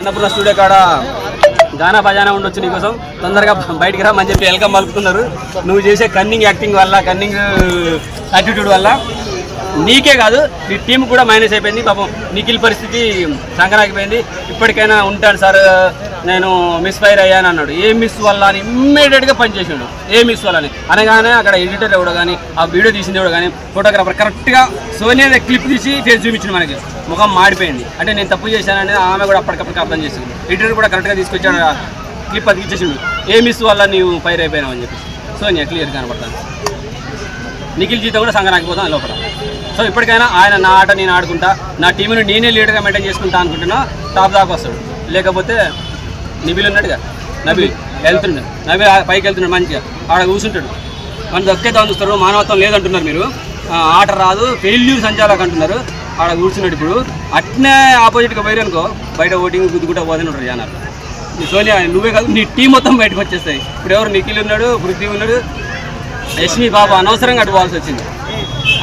Annapurna studio కాడ గానా బజానా ఉండొచ్చు నీకోసం. తొందరగా బయటికి రా అని చెప్పి వెల్కమ్ పలుకుతున్నారు. నువ్వు చేసే కన్నింగ్ యాక్టింగ్ వల్ల కన్నింగ్ యాటిట్యూడ్ uh, వల్ల నీకే కాదు నీ టీం కూడా మైనస్ అయిపోయింది. పాపం నిఖిల్ పరిస్థితి సంకరాకిపోయింది ఇప్పటికైనా ఉంటాను సార్. నేను మిస్ ఫైర్ అయ్యాను అన్నాడు. ఏ మిస్ వల్ల అని ఇమ్మీడియట్గా పనిచేసాడు ఏ మిస్ వల్ల అని. అనగానే అక్కడ ఎడిటర్ ఎవడో కానీ ఆ వీడియో తీసింది ఎవడో కానీ ఫోటోగ్రాఫర్ కరెక్ట్గా సోనియా క్లిప్ తీసి ఫేస్ చూపించింది మనకి. ముఖం మాడిపోయింది. అంటే నేను తప్పు చేశానని ఆమె కూడా అప్పటికప్పటికి అర్థం చేసింది. ఎడిటర్ కూడా కరెక్ట్గా తీసుకొచ్చాడు క్లిప్ అది ఇచ్చేసిండు. ఏ మిస్ వల్ల నీవు ఫైర్ అయిపోయినావు అని చెప్పి సోనియా క్లియర్ కనపడతాను నిఖిల్ జీతం కూడా సంఘం పోతాం లోపల. సో ఇప్పటికైనా ఆయన నా ఆట నేను ఆడుకుంటా. నా టీంని నేనే లీడర్గా మెయింటైన్ చేసుకుంటా అనుకుంటున్నా. టాప్ దాకా వస్తాడు. లేకపోతే నిబిల్ ఉన్నాడుగా నబిల్ వెళ్తున్నాడు నబిల్ ఆ పైకి వెళ్తున్నాడు మంచిగా. ఆడ కూర్చుంటాడు మన దక్కే చూస్తారు. మానవత్వం లేదంటున్నారు మీరు. ఆట రాదు. ఫెయిల్యూర్ సంచాలకు అంటున్నారు. ఆడ కూర్చున్నాడు ఇప్పుడు. అట్నే ఆపోజిట్గా పోయి అనుకో బయట ఓటింగ్ గుద్దుకుంటా పోదని ఉంటారు జనాలు. నీ సోనియా నువ్వే కాదు నీ టీం మొత్తం బయటకు వచ్చేస్తాయి. ఇప్పుడు ఎవరు? నిఖిల్ ఉన్నాడు పృథ్వీ ఉన్నాడు. యశ్మి బాబు అనవసరంగా అడ్డుకోవాల్సి వచ్చింది.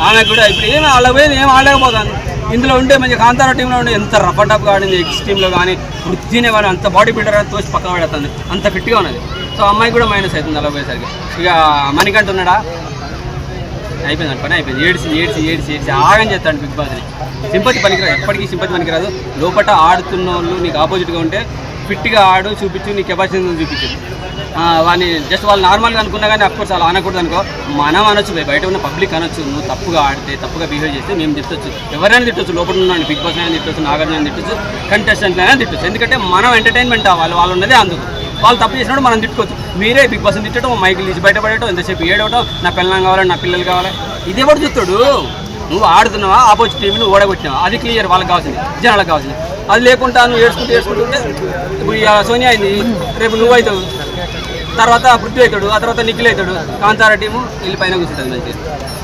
ఆమె కూడా ఇప్పుడు ఏమి వాళ్ళ పోయింది ఏం ఆడలేకపోతాను. ఇందులో ఉంటే మంచి కాంతారా టీంలో ఉండే ఎంత రఫ్ అండ్ టఫ్గా ఆడింది ఎక్స్ టీంలో కానీ వృత్తినే కానీ అంత బాడీ బిల్డర్ అని తోసి పక్కన పడుతుంది. అంత ఫిట్గా ఉన్నది. సో అమ్మాయి కూడా మైనస్ అవుతుంది అలా పోయేసరికి. ఇక మణికంఠ ఉన్నాడా? అయిపోయింది పని అయిపోయింది. ఏడిసి ఏడిసి ఏడిసి ఏడిసి ఆగని చేస్తాడు బిగ్ బాస్ని సింపతి పనికిరాదు ఎప్పటికీ సింపతి పనికిరాదు. లోపల ఆడుతున్న వాళ్ళు నీకు ఆపోజిట్గా ఉంటే ఫిట్గా ఆడు చూపించు నీ కెపాసిటీ చూపించు. వాడిని జస్ట్ వాళ్ళు నార్మల్గా అనుకున్నా కానీ అఫ్కోర్స్ అలా అనకూడదు అనుకో. మనం అనొచ్చు బయట ఉన్న పబ్లిక్ అనొచ్చు. నువ్వు తప్పుగా ఆడితే తప్పుగా బిహేవ్ చేస్తే మేము తిట్టొచ్చు. ఎవరైనా తిట్టొచ్చు. లోపల ఉన్న బిగ్ బాస్ అయినా తిట్టొచ్చు నాగార్జున తిట్టొచ్చు కంటెస్టెంట్ అయినా తిట్టొచ్చు. ఎందుకంటే మనం ఎంటర్టైన్మెంట్ అవ్వాలి వాళ్ళు ఉన్నదే అందుకు. వాళ్ళు తప్పు చేసినప్పుడు మనం తిట్టుకోవచ్చు. మీరే బిగ్ బాస్ని తిట్టడం మైకులు తీసి బయటపడటం ఎంతసేపు ఏడవటం నా పిల్లలు కావాలి నా పిల్లలు కావాలి? ఇది ఎవడు చూస్తాడు? నువ్వు ఆడుతున్నావా? ఆపోజిట్ టీంని ఓడగొట్టినావా అది క్లియర్ వాళ్ళకి కావాల్సింది. జనాలకు కావాల్సింది. అది లేకుండా నువ్వు ఏడుచుకుంటూ ఏడుచుకుంటుంటే ఇప్పుడు ఇక సోనియా అయింది. రేపు నువ్వు అవుతావు తర్వాత పృథ్వీ అవుతాడు ఆ తర్వాత నిఖిల్ అవుతాడు. కాంతారా టీము వీళ్ళు పైన కూర్చుంటుంది మంచిగా.